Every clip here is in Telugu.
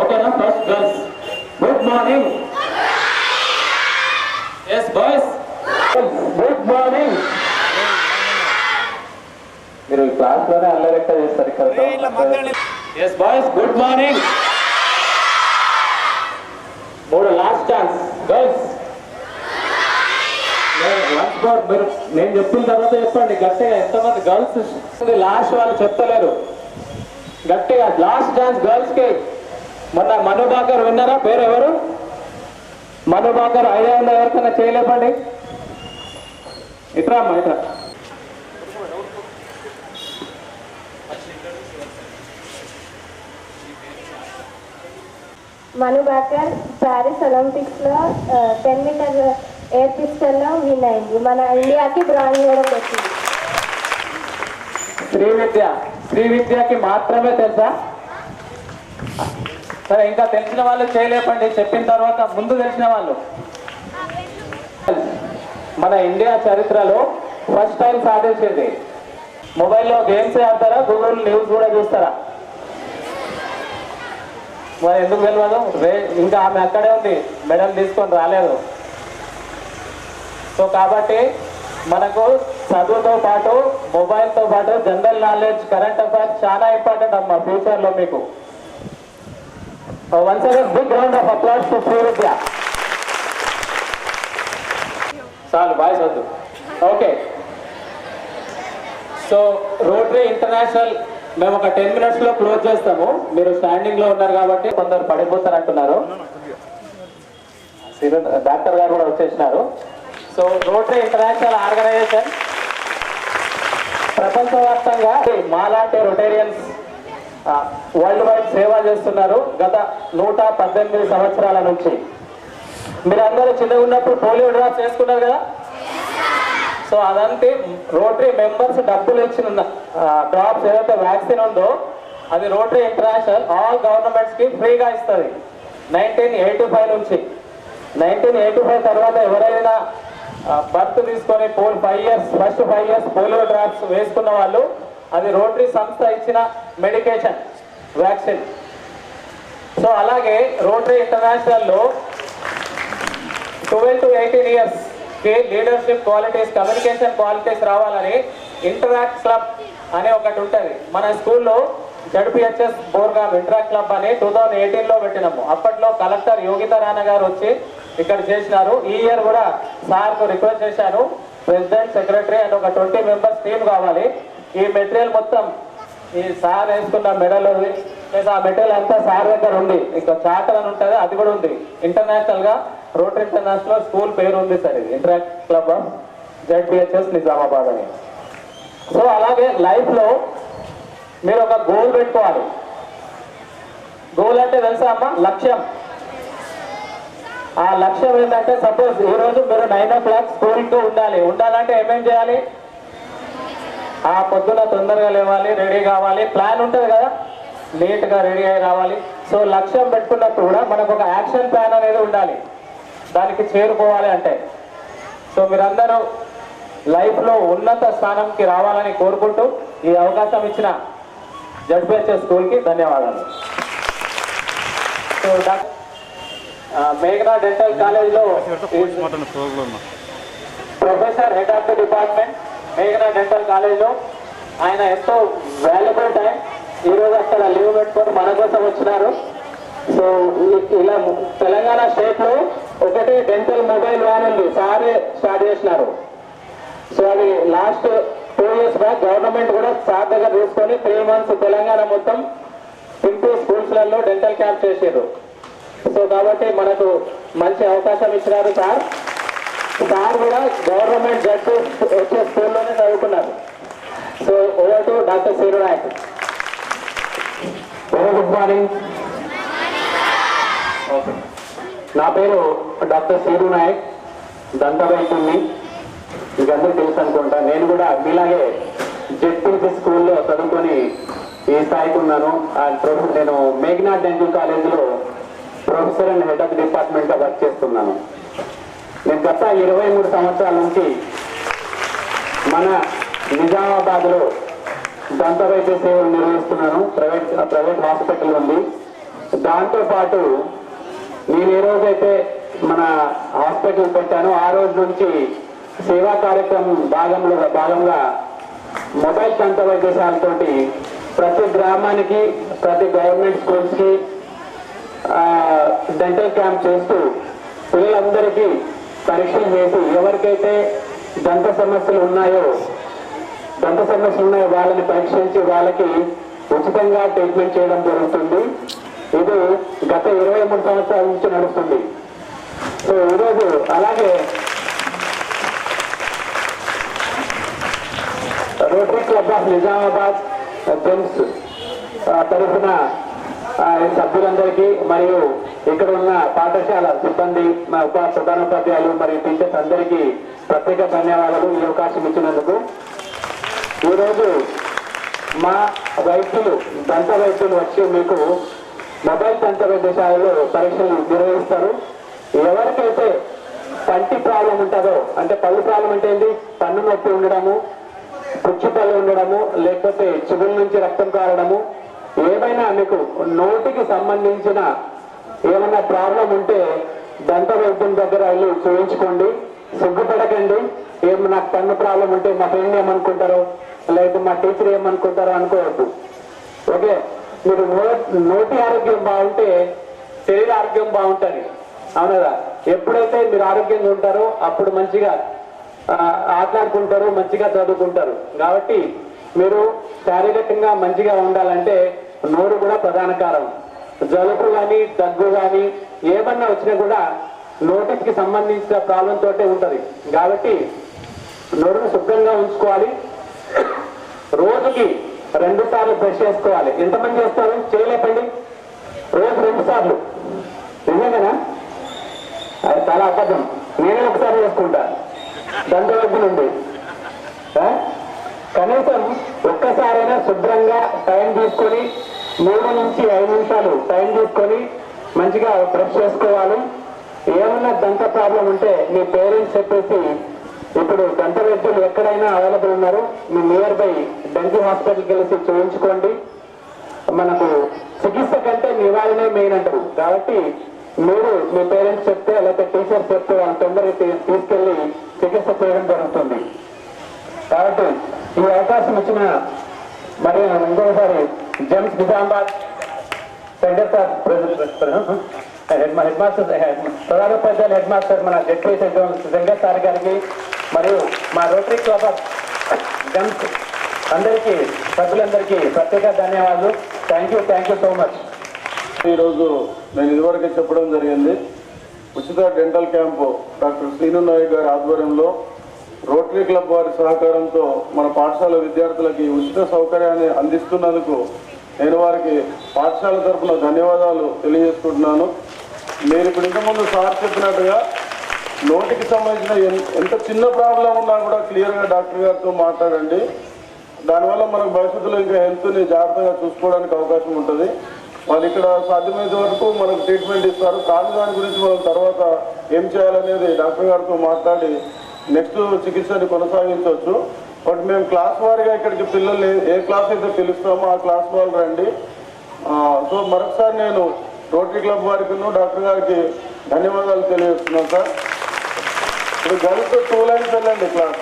ఓకేనా first girls good morning yes boys good morning మీరు క్లాస్లోనే అల్లరెక్క చేస్తారు ఇక్కడ. ఎస్ బాయ్స్ గుడ్ మార్నింగ్ మూడు last chance girls once more మీరు నేను చెప్పిన తర్వాత చెప్పండి. గట్టిగా ఎంతమంది గర్ల్స్ లాస్ట్ వాళ్ళు చెప్తలేరు. గట్టిగా లాస్ట్ ఛాన్స్ గర్ల్స్కి. మొన్న మనుబాకర్ విన్నారా? పేరు ఎవరు మనుబాకర్ ఐడియా ఉందా ఎవరికైనా చేయలేపండి. ఇట్రా అమ్మా ఇట్రా. మను బాకర్ ప్యారిస్ ఒలింపిక్స్లో టెన్ మీటర్ ఎయిర్ పిస్టల్లో విన్ అయింది. మన ఇండియాకి బ్రాంజ్ కూడా వచ్చింది శ్రీ విద్య శ్రీ విద్యకి మాత్రమే తెలుసా? సరే ఇంకా తెలిసిన వాళ్ళు చేయలేపండి. చెప్పిన తర్వాత ముందు తెలిసిన వాళ్ళు. మన ఇండియా చరిత్రలో ఫస్ట్ టైం సాధించింది. మొబైల్లో గేమ్స్ ఆడతారా? గూగుల్ న్యూస్ కూడా చూస్తారా? మరి ఎందుకు తెలియదు రే ఇంకా ఆమె అక్కడే ఉంది. మెడల్ తీసుకొని రాలేదు. సో కాబట్టి మనకు చదువుతో పాటు మొబైల్తో పాటు జనరల్ నాలెడ్జ్ కరెంట్ అఫైర్స్ చాలా ఇంపార్టెంట్ అమ్మా ఫ్యూచర్లో మీకు once again big round of applause to Sri చాలు బాయ్స్ వద్దు. ఓకే సో రోటరీ ఇంటర్నేషనల్ మేము ఒక టెన్ మినిట్స్లో క్లోజ్ చేస్తాము. మీరు స్టాండింగ్లో ఉన్నారు కాబట్టి కొందరు పడిపోతారు అంటున్నారు డాక్టర్ గారు కూడా వచ్చేసినారు. సో రోటరీ ఇంటర్నేషనల్ ఆర్గనైజేషన్ ప్రపంచవ్యాప్తంగా మాలాంటి రొటేరియన్స్ వరల్డ్ వైడ్ సేవ చేస్తున్నారు గత నూట పద్దెనిమిది సంవత్సరాల నుంచి. మీరందరూ చిన్నగా ఉన్నప్పుడు పోలియో డ్రాప్స్ వేసుకున్నారు కదా? సో అదంతే రోటరీ మెంబర్స్ డబ్బులు ఇచ్చిన డ్రాప్స్ ఏదైతే వ్యాక్సిన్ ఉందో అది రోటరీ ఇంటర్నేషనల్ ఆల్ గవర్నమెంట్స్కి ఫ్రీగా ఇస్తుంది. నైన్టీన్ ఎయిటీ ఫైవ్ నుంచి. నైన్టీన్ ఎయిటీ ఫైవ్ తర్వాత ఎవరైనా బర్త్ తీసుకొని four five years first five years polio drops వేసుకున్న వాళ్ళు అది రోటరీ సంస్థ ఇచ్చిన మెడికేషన్ వ్యాక్సిన్. సో అలాగే రోటరీ ఇంటర్నేషనల్లో ట్వెల్వ్ టు ఎయిటీన్ ఇయర్స్కి లీడర్షిప్ క్వాలిటీస్ కమ్యూనికేషన్ క్వాలిటీస్ రావాలని ఇంటరాక్ట్ క్లబ్ అనే ఒకటి ఉంటుంది. మన స్కూల్లో జడ్పిహెచ్ఎస్ బోర్గా ఇంటరాక్ట్ క్లబ్ అని టూ థౌజండ్ ఎయిటీన్లో పెట్టినాము. అప్పట్లో కలెక్టర్ యోగిత రాణ గారు వచ్చి ఇక్కడ చేసినారు. ఈ ఇయర్ కూడా సార్కు రిక్వెస్ట్ చేశాను. ప్రెసిడెంట్ సెక్రటరీ అండ్ ఒక ట్వంటీ మెంబర్స్ టీం కావాలి. ఈ మెటీరియల్ మొత్తం ఈ సార్ వేసుకున్న మెడల్ ప్లస్ ఆ మెటీరియల్ అంతా సార్ దగ్గర ఉంది. ఇంకా చార్టర్ అని ఉంటుంది అది కూడా ఉంది. ఇంటర్నేషనల్గా రోటరీ ఇంటర్నేషనల్ స్కూల్ పేరు ఉంది సార్ ఇది. Interact club of ZPHS Nizamabad అని. సో అలాగే లైఫ్లో మీరు ఒక గోల్ పెట్టుకోవాలి. గోల్ అంటే తెలుసా అమ్మ? లక్ష్యం. ఆ లక్ష్యం ఏంటంటే సపోజ్ ఈ రోజు మీరు నైన్ ఓ క్లాక్ స్కూల్కి ఉండాలి. ఉండాలంటే ఏమేం చేయాలి? ఆ పొద్దున తొందరగా లేవాలి రెడీ కావాలి. ప్లాన్ ఉంటుంది కదా? నీట్గా రెడీ అయి రావాలి. సో లక్ష్యం పెట్టుకున్నప్పుడు కూడా మనకు ఒక యాక్షన్ ప్లాన్ అనేది ఉండాలి. దానికి చేరుకోవాలి అంటే. సో మీరందరూ లైఫ్లో ఉన్నత స్థానంకి రావాలని కోరుకుంటూ ఈ అవకాశం ఇచ్చిన జడ్పిహెచ్ఎస్ స్కూల్కి ధన్యవాదాలు. సో డాక్టర్ మేఘనా డెంటల్ కాలేజ్లో professor head of the department మేఘనా డెంటల్ కాలేజ్లో ఆయన ఎంతో వాల్యుబుల్ టైం ఈరోజు అక్కడ లీవ్ పెట్టుకొని మన కోసం వచ్చినారు. సో ఇలా తెలంగాణ స్టేట్లో ఒకటి డెంటల్ మొబైల్ వ్యాన్ ఉంది. సారే స్టార్ట్ చేసినారు. సో అది last two years back government కూడా సార్ దగ్గర తీసుకొని త్రీ మంత్స్ తెలంగాణ మొత్తం సింపుల్ స్కూల్స్లలో డెంటల్ క్యాంప్ చేసారు సో కాబట్టి మనకు మంచి అవకాశం ఇచ్చినారు సార్. సార్ కూడా గవర్నమెంట్ జడ్జి వచ్చే స్కూల్లోనే చదువుకున్నారు. So over to doctor Srinayak very good morning నా పేరు డాక్టర్ శ్రీరు నాయక్ దంత వైద్యుని మీకు అందరూ తెలుసు అనుకుంటా. నేను కూడా మీలాగే జెడ్పీసీ స్కూల్లో చదువుకొని ఈ స్థాయికి ఉన్నాను. నేను మేఘనా డెంటల్ కాలేజీలో ప్రొఫెసర్ అండ్ హెడ్ ఆఫ్ డిపార్ట్మెంట్గా వర్క్ చేస్తున్నాను. నేను గత ఇరవై మూడు సంవత్సరాల నుంచి మన నిజామాబాద్లో దంత వైద్య సేవలు నిర్వహిస్తున్నాను. ప్రైవేట్ ప్రైవేట్ హాస్పిటల్ ఉంది. దాంతోపాటు నేను ఏ రోజైతే మన హాస్పిటల్ పెట్టానో ఆ రోజు నుంచి సేవా కార్యక్రమం భాగంలో భాగంగా మొబైల్ దంత వైద్యశాలతోటి ప్రతి గ్రామానికి ప్రతి గవర్నమెంట్ స్కూల్స్కి కి డెంటల్ క్యాంప్ చేస్తూ పిల్లలందరికీ పరీక్షలు చేసి ఎవరికైతే దంత సమస్యలు ఉన్నాయో దంత సమస్యలు ఉన్నాయో వాళ్ళని పరీక్షించి వాళ్ళకి ఉచితంగా ట్రీట్మెంట్ చేయడం జరుగుతుంది. ఇది గత ఇరవై మూడు సంవత్సరాల నుంచి నడుస్తుంది. సో ఈరోజు అలాగే Rotary club of Nizamabad Gems తరఫున సభ్యులందరికీ మరియు ఇక్కడ ఉన్న పాఠశాల సిబ్బంది మా ఉప ప్రధానోపాధ్యాయులు మరియు టీచర్స్ అందరికీ ప్రత్యేక ధన్యవాదాలు ఈ అవకాశం ఇచ్చినందుకు. ఈరోజు మా వైద్యులు దంత వైద్యులు వచ్చి మీకు మొబైల్ దంత వైద్యశాలలో పరీక్షలు నిర్వహిస్తారు. ఎవరికైతే పంటి ప్రాబ్లం ఉంటుందో అంటే పళ్ళు ప్రాబ్లం అంటే ఏంటి? పన్ను నొప్పి ఉండడము పుచ్చిపళ్ళు ఉండడము లేకపోతే చెవుల నుంచి రక్తం కారడము ఏమైనా మీకు నోటికి సంబంధించిన ఏమైనా ప్రాబ్లం ఉంటే దంత వైద్యం దగ్గర వెళ్ళి చూపించుకోండి సిగ్గుపడకండి. ఏం నాకు పన్ను ప్రాబ్లం ఉంటే మా ఫ్రెండ్ ఏమనుకుంటారో లేకపోతే మా టీచర్ ఏమనుకుంటారో అనుకోవద్దు. ఓకే? మీరు నో- నోటి ఆరోగ్యం బాగుంటే శరీర ఆరోగ్యం బాగుంటుంది. అవునదా? ఎప్పుడైతే మీరు ఆరోగ్యంగా ఉంటారో అప్పుడు మంచిగా ఆటలాడుకుంటారు మంచిగా చదువుకుంటారు. కాబట్టి మీరు శారీరకంగా మంచిగా ఉండాలంటే నోరు కూడా ప్రధాన కారణం. జలుబు కానీ దగ్గు కానీ ఏమన్నా వచ్చినా కూడా నోటికి సంబంధించిన ప్రాబ్లం తోటే ఉంటుంది. కాబట్టి నోరును శుభ్రంగా ఉంచుకోవాలి. రోజుకి రెండు సార్లు బ్రష్ చేసుకోవాలి. ఎంతమంది చేస్తారు? చేయలేపండి. రోజు రెండు సార్లు. నిజంగానా? అది చాలా అబద్ధం. నేనే ఒకసారి చేసుకుంటా. దండవైపు నుండి కనీసం ఒక్కసారైనా శుభ్రంగా టైం తీసుకొని మూడు నుంచి ఐదు నిమిషాలు టైం తీసుకొని మంచిగా బ్రష్ చేసుకోవాలి. ఏమన్నా దంత ప్రాబ్లం ఉంటే మీ పేరెంట్స్ చెప్పేసి ఇప్పుడు దంత వైద్యులు ఎక్కడైనా అవైలబుల్ ఉన్నారు మీ నియర్ బై డెంటల్ హాస్పిటల్కి వెళ్ళి చూపించుకోండి మనకు చికిత్స కంటే నివారణే మెయిన్ అంటారు. కాబట్టి మీరు మీ పేరెంట్స్ చెప్తే లేకపోతే టీచర్స్ చెప్తే వాళ్ళ తొందరగా తీసుకెళ్ళి తీసుకెళ్ళి చికిత్స చేయడం జరుగుతుంది. కాబట్టి ఈ అవకాశం ఇచ్చిన మరి ఇంకొకసారి Gems Nizamabad center sir head master ప్రధానోపాధ్యాయులు హెడ్ మాస్టర్ మన జడ్పీ శంకర్ సార్ గారికి మరియు మా రోటరీ క్లబ్ ఆఫ్ జెమ్స్ అందరికీ సభ్యులందరికీ ప్రత్యేక ధన్యవాదాలు. Thank you thank you so much ఈరోజు నేను ఇదివరకే చెప్పడం జరిగింది. ఉచిత dental camp doctor Srinu Nayak గారి ఆధ్వర్యంలో రోటరీ క్లబ్ వారి సహకారంతో మన పాఠశాల విద్యార్థులకి ఉచిత సౌకర్యాన్ని అందిస్తున్నందుకు నేను వారికి పాఠశాల తరఫున ధన్యవాదాలు తెలియజేసుకుంటున్నాను. మీరు ఇప్పుడు ఇంతకుముందు సార్ చెప్పినట్టుగా నోటికి సంబంధించిన ఎంత చిన్న ప్రాబ్లం ఉన్నా కూడా క్లియర్గా డాక్టర్ గారితో మాట్లాడండి. దానివల్ల మనకు భవిష్యత్తులో ఇంకా హెల్త్ని జాగ్రత్తగా చూసుకోవడానికి అవకాశం ఉంటుంది. వాళ్ళు ఇక్కడ సాధ్యమైనంత వరకు మనకు ట్రీట్మెంట్ ఇస్తారు. కానీ దాని గురించి మనం తర్వాత ఏం చేయాలనేది డాక్టర్ గారితో మాట్లాడి నెక్స్ట్ చికిత్సని కొనసాగించవచ్చు. బట్ మేము క్లాస్ వారిగా ఇక్కడికి పిల్లల్ని ఏ- క్లాస్ అయితే పిలుస్తామో ఆ క్లాస్ వాళ్ళు రండి. సో మరొకసారి నేను రోటరీ క్లబ్ వారికి డాక్టర్ గారికి ధన్యవాదాలు తెలియజేస్తున్నాను సార్. ఇప్పుడు గర్ల్స్ టూ లైన్స్ వెళ్ళండి క్లాస్.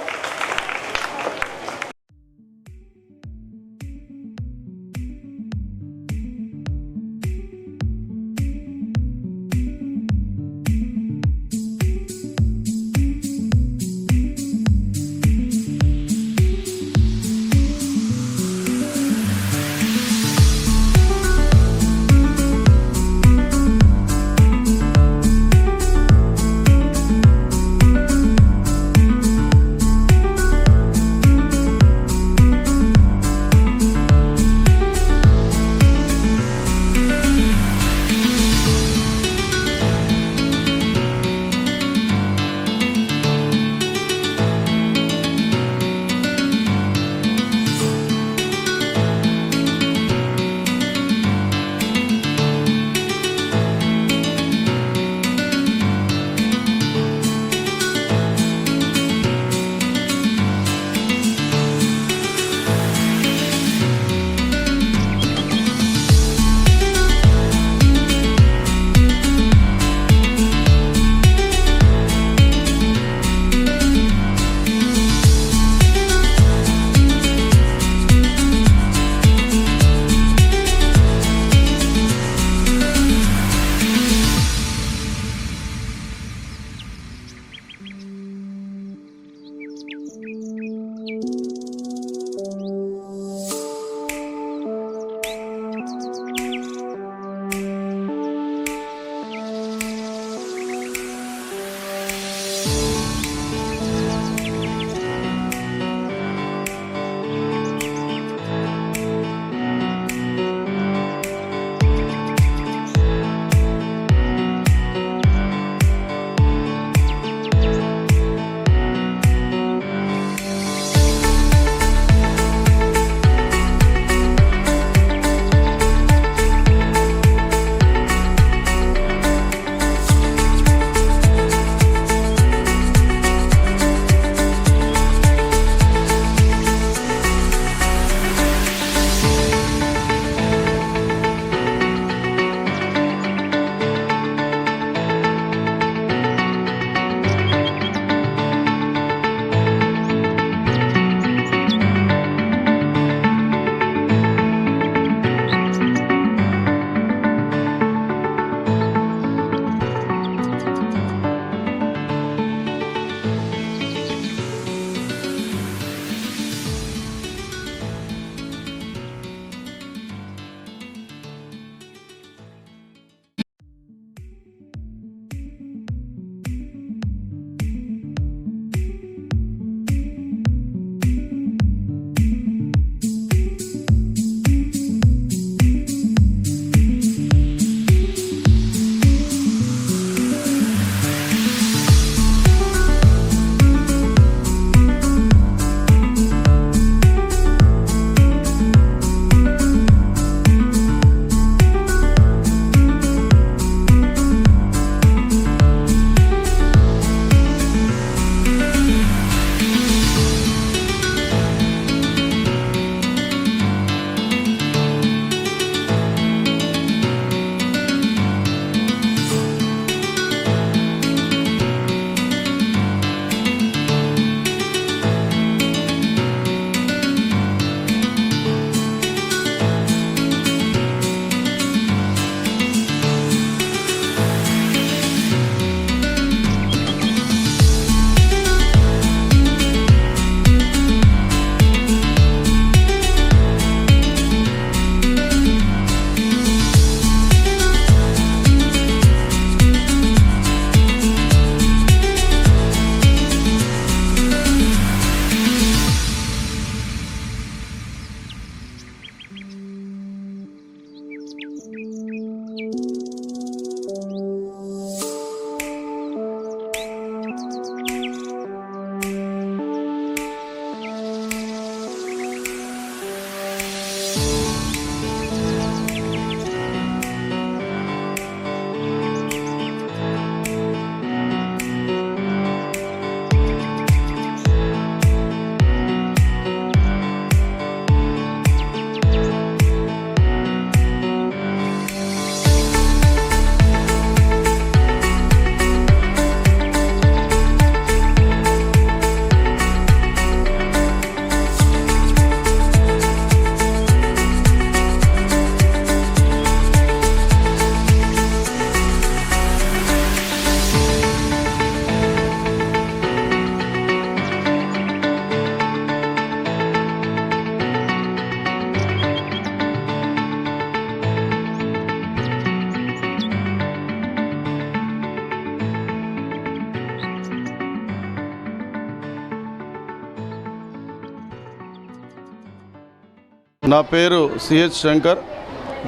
నా పేరు సిహెచ్ శంకర్.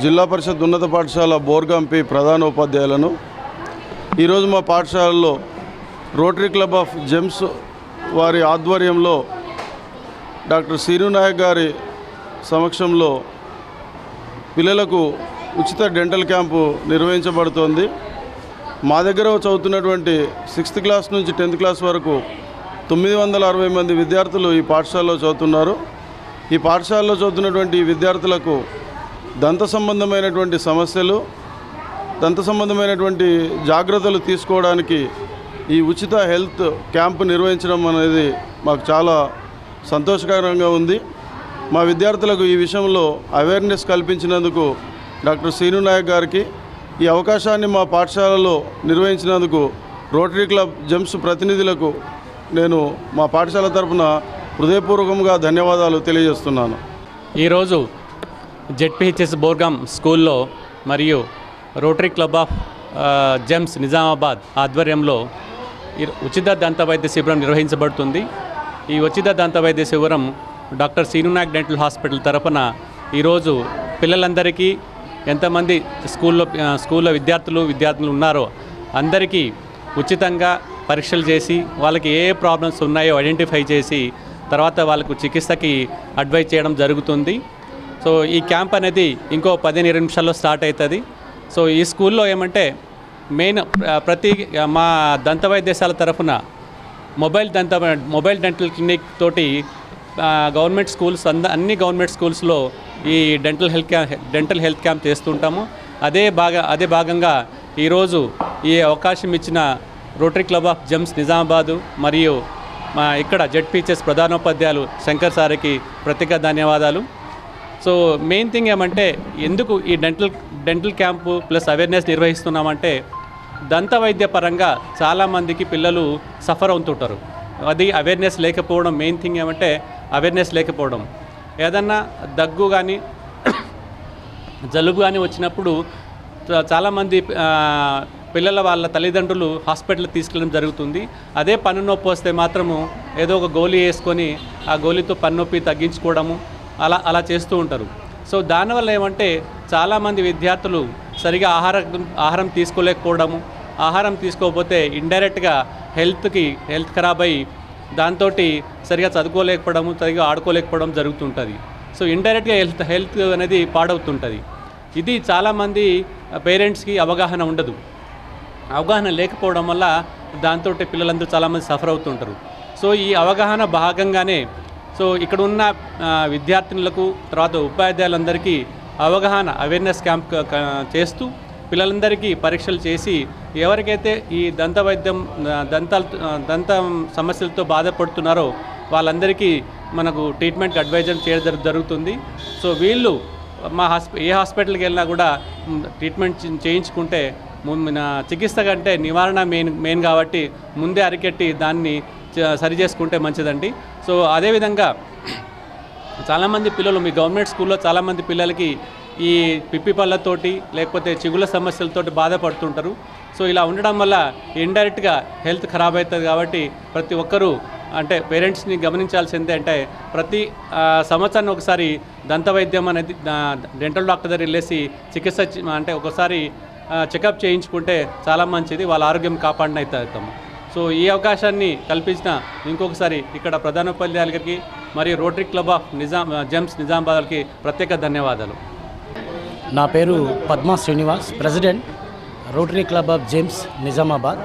జిల్లా పరిషత్ ఉన్నత పాఠశాల బోర్గంపి ప్రధాన ఉపాధ్యాయులను ఈరోజు మా పాఠశాలలో రోటరీ క్లబ్ ఆఫ్ జెమ్స్ వారి ఆధ్వర్యంలో డాక్టర్ సీను నాయక్ గారి సమక్షంలో పిల్లలకు ఉచిత డెంటల్ క్యాంపు నిర్వహించబడుతోంది. మా దగ్గర చదువుతున్నటువంటి సిక్స్త్ క్లాస్ నుంచి టెన్త్ క్లాస్ వరకు తొమ్మిది వందల అరవై మంది విద్యార్థులు ఈ పాఠశాలలో చదువుతున్నారు. ఈ పాఠశాలలో చదువుతున్నటువంటి విద్యార్థులకు దంత సంబంధమైనటువంటి సమస్యలు దంత సంబంధమైనటువంటి జాగ్రత్తలు తీసుకోవడానికి ఈ ఉచిత హెల్త్ క్యాంపు నిర్వహించడం అనేది మాకు చాలా సంతోషకరంగా ఉంది. మా విద్యార్థులకు ఈ విషయంలో అవేర్నెస్ కల్పించినందుకు డాక్టర్ శ్రీను నాయక్ గారికి ఈ అవకాశాన్ని మా పాఠశాలలో నిర్వహించినందుకు రోటరీ క్లబ్ జెమ్స్ ప్రతినిధులకు నేను మా పాఠశాల తరపున హృదయపూర్వకంగా ధన్యవాదాలు తెలియజేస్తున్నాను. ఈరోజు జెడ్పిహెచ్ఎస్ బోర్గం స్కూల్లో మరియు rotary club of gems Nizamabad ఆధ్వర్యంలో ఈ ఉచిత దంత వైద్య శిబిరం నిర్వహించబడుతుంది. ఈ ఉచిత దంత వైద్య శిబిరం డాక్టర్ సీనునాక్ డెంటల్ హాస్పిటల్ తరఫున ఈరోజు పిల్లలందరికీ ఎంతమంది స్కూల్లో స్కూల్లో విద్యార్థులు విద్యార్థులు ఉన్నారో అందరికీ ఉచితంగా పరీక్షలు చేసి వాళ్ళకి ఏ ప్రాబ్లమ్స్ ఉన్నాయో ఐడెంటిఫై చేసి తర్వాత వాళ్ళకు చికిత్సకి అడ్వైజ్ చేయడం జరుగుతుంది. సో ఈ క్యాంప్ అనేది ఇంకో పదిహేను ఇరవై నిమిషాల్లో స్టార్ట్ అవుతుంది. సో ఈ స్కూల్లో ఏమంటే మెయిన్ ప్రతి మా దంత వైద్యశాల తరఫున మొబైల్ దంత మొబైల్ డెంటల్ క్లినిక్ తోటి గవర్నమెంట్ స్కూల్స్ అంద అన్ని గవర్నమెంట్ స్కూల్స్లో ఈ dental health camp dental health camp చేస్తుంటాము. అదే భాగ అదే భాగంగా ఈరోజు ఈ అవకాశం ఇచ్చిన rotary club of gems Nizamabad మరియు మా ఇక్కడ జెడ్పీహెచ్ఎస్ ప్రధానోపాధ్యాయులు శంకర్ సార్కి ప్రత్యేక ధన్యవాదాలు. సో మెయిన్ థింగ్ ఏమంటే ఎందుకు ఈ dental dental camp plus awareness నిర్వహిస్తున్నామంటే దంత వైద్య పరంగా చాలామందికి పిల్లలు సఫర్ అవుతుంటారు. అది అవేర్నెస్ లేకపోవడం మెయిన్ థింగ్ ఏమంటే అవేర్నెస్ లేకపోవడం. ఏదన్నా దగ్గు కానీ జలుబు కానీ వచ్చినప్పుడు చాలామంది పిల్లల వాళ్ళ తల్లిదండ్రులు హాస్పిటల్కి తీసుకెళ్ళడం జరుగుతుంది. అదే పన్ను నొప్పి వస్తే మాత్రము ఏదో ఒక గోళీ వేసుకొని ఆ గోళీతో పన్నొప్పి తగ్గించుకోవడము అలా అలా చేస్తూ ఉంటారు. సో దానివల్ల ఏమంటే చాలామంది విద్యార్థులు సరిగా ఆహారం ఆహారం తీసుకోలేకపోవడము. ఆహారం తీసుకోకపోతే ఇండైరెక్ట్గా హెల్త్కి హెల్త్ ఖరాబ్ అయ్యి దాంతో సరిగా చదువుకోలేకపోవడము సరిగా ఆడుకోలేకపోవడం జరుగుతుంటుంది. సో ఇండైరెక్ట్గా హెల్త్ హెల్త్ అనేది పాడవుతుంటుంది. ఇది చాలామంది పేరెంట్స్కి అవగాహన ఉండదు. అవగాహన లేకపోవడం వల్ల దాంతో పిల్లలందరూ చాలామంది సఫర్ అవుతుంటారు. సో ఈ అవగాహన భాగంగానే సో ఇక్కడ ఉన్న విద్యార్థినులకు తర్వాత ఉపాధ్యాయులందరికీ అవగాహన అవేర్నెస్ క్యాంప్ చేస్తూ పిల్లలందరికీ పరీక్షలు చేసి ఎవరికైతే ఈ దంత వైద్యం దంతాల దంత సమస్యలతో బాధపడుతున్నారో వాళ్ళందరికీ మనకు ట్రీట్మెంట్ అడ్వైజర్ చేయడం జరుగుతుంది. సో వీళ్ళు మా హాస్పి ఏ హాస్పిటల్కి వెళ్ళినా కూడా ట్రీట్మెంట్ చేయించుకుంటే మన చికిత్స కంటే నివారణ మెయిన్ మెయిన్ కాబట్టి ముందే అరికెట్టి దాన్ని సరి చేసుకుంటే మంచిదండి. సో అదేవిధంగా చాలామంది పిల్లలు మీ గవర్నమెంట్ స్కూల్లో చాలామంది పిల్లలకి ఈ పిప్పి పళ్ళతోటి లేకపోతే చిగుల సమస్యలతోటి బాధపడుతుంటారు. సో ఇలా ఉండడం వల్ల ఇండైరెక్ట్గా హెల్త్ ఖరాబ్ అవుతుంది కాబట్టి ప్రతి ఒక్కరూ అంటే పేరెంట్స్ని గమనించాల్సిందే అంటే ప్రతి సంవత్సరాన్ని ఒకసారి దంత వైద్యం అనేది డెంటల్ డాక్టర్ దగ్గర వెళ్ళేసి చికిత్స అంటే ఒకసారి చెకప్ చేయించుకుంటే చాలా మంచిది వాళ్ళ ఆరోగ్యం కాపాడిన అవుతాం సో ఈ అవకాశాన్ని కల్పించిన ఇంకొకసారి ఇక్కడ ప్రధానోపాధ్యాయులకి మరియు rotary club of Nizam gems నిజామాబాద్కి ప్రత్యేక ధన్యవాదాలు. నా పేరు Padma Srinivas president rotary club of gems Nizamabad.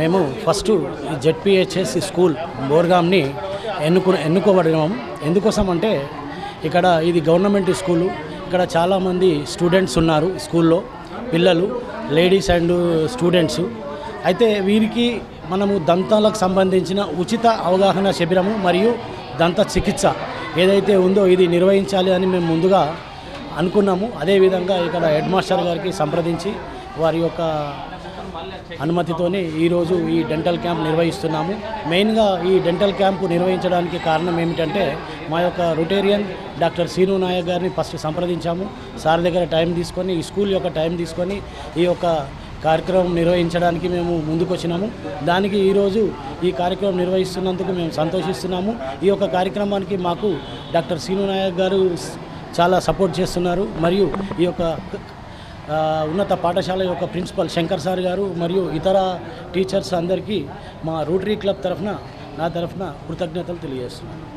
మేము ఫస్ట్ ఈ జెడ్పిహెచ్ఎస్ స్కూల్ బోర్గాంని ఎన్నుకు ఎన్నుకోబడినాము ఎందుకోసం అంటే ఇక్కడ ఇది గవర్నమెంట్ స్కూలు ఇక్కడ చాలామంది స్టూడెంట్స్ ఉన్నారు స్కూల్లో. పిల్లలు లేడీస్ అండ్ స్టూడెంట్స్ అయితే వీరికి మనము దంతాలకు సంబంధించిన ఉచిత అవగాహన శిబిరము మరియు దంత చికిత్స ఏదైతే ఉందో ఇది నిర్వహించాలి అని మేము ముందుగా అనుకున్నాము. అదేవిధంగా ఇక్కడ హెడ్ మాస్టర్ గారికి సంప్రదించి వారి యొక్క అనుమతితోనే ఈరోజు ఈ డెంటల్ క్యాంప్ నిర్వహిస్తున్నాము. మెయిన్గా ఈ డెంటల్ క్యాంపు నిర్వహించడానికి కారణం ఏమిటంటే మా యొక్క రొటేరియన్ డాక్టర్ సీను నాయక్ గారిని ఫస్ట్ సంప్రదించాము. సార్ దగ్గర టైం తీసుకొని ఈ స్కూల్ యొక్క టైం తీసుకొని ఈ యొక్క కార్యక్రమం నిర్వహించడానికి మేము ముందుకు వచ్చినాము దానికి ఈరోజు ఈ కార్యక్రమం నిర్వహిస్తున్నందుకు మేము సంతోషిస్తున్నాము. ఈ యొక్క కార్యక్రమానికి మాకు డాక్టర్ సీను నాయక్ గారు చాలా సపోర్ట్ చేస్తున్నారు. మరియు ఈ యొక్క ఉన్నత పాఠశాల యొక్క ప్రిన్సిపల్ శంకర్ సార్ గారు మరియు ఇతర టీచర్స్ అందరికీ మా రోటరీ క్లబ్ తరఫున నా తరఫున కృతజ్ఞతలు తెలియజేస్తున్నాను.